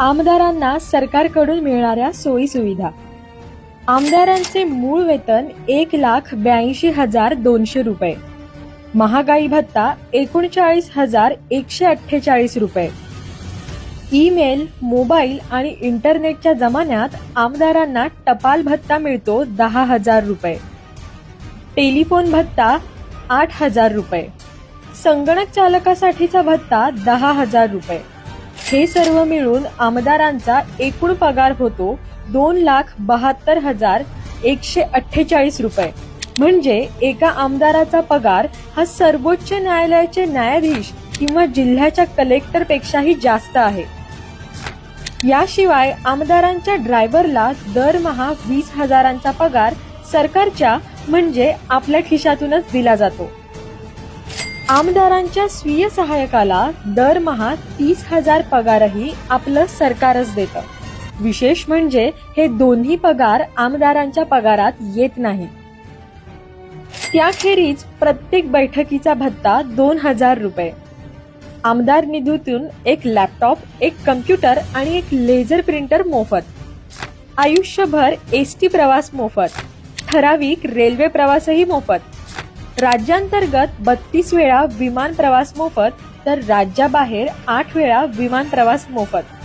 आमदारांना सरकारकडून मिळणाऱ्या सोयी सुविधा आमदारांचे मूळ वेतन एक लाख ब्याऐंशी हजार दोनशे रुपये. महागाई भत्ता एकोणचाळीस हजार एकशे अठ्ठेचाळीस रुपये. ईमेल मोबाईल आणि इंटरनेटच्या जमान्यात आमदारांना टपाल भत्ता मिळतो दहा हजार रुपये. टेलिफोन भत्ता आठ हजार रुपये. संगणक चालकासाठीचा भत्ता दहा हजार रुपये. हे सर्व मिळून आमदारांचा एकूण पगार होतो दोन लाख बहात्तर हजार एकशे अठ्ठेचाळीस रुपये. म्हणजे एका आमदाराचा पगार हा सर्वोच्च न्यायालयाचे न्यायाधीश किंवा जिल्ह्याच्या कलेक्टर पेक्षाही जास्त आहे. याशिवाय आमदारांच्या ड्रायव्हरला दरमहा वीस हजारांचा पगार सरकारच्या म्हणजे आपल्या खिशातूनच दिला जातो. आमदारांच्या स्वीय सहाय्यकाला दरमहा तीस हजार पगारही आपलं सरकारच देतं. विशेष म्हणजे हे दोन्ही पगार आमदारांच्या पगारात येत नाही. त्याखेरीज प्रत्येक बैठकीचा भत्ता दोन हजार रुपये. आमदार निधीतून एक लॅपटॉप एक कम्प्युटर आणि एक लेझर प्रिंटर मोफत. आयुष्यभर एस टी प्रवास मोफत. ठराविक रेल्वे प्रवासही मोफत. राज्यांतर्गत बत्तीस वेळा विमान प्रवास मोफत तर राज्याबाहेर आठ वेळा विमान प्रवास मोफत.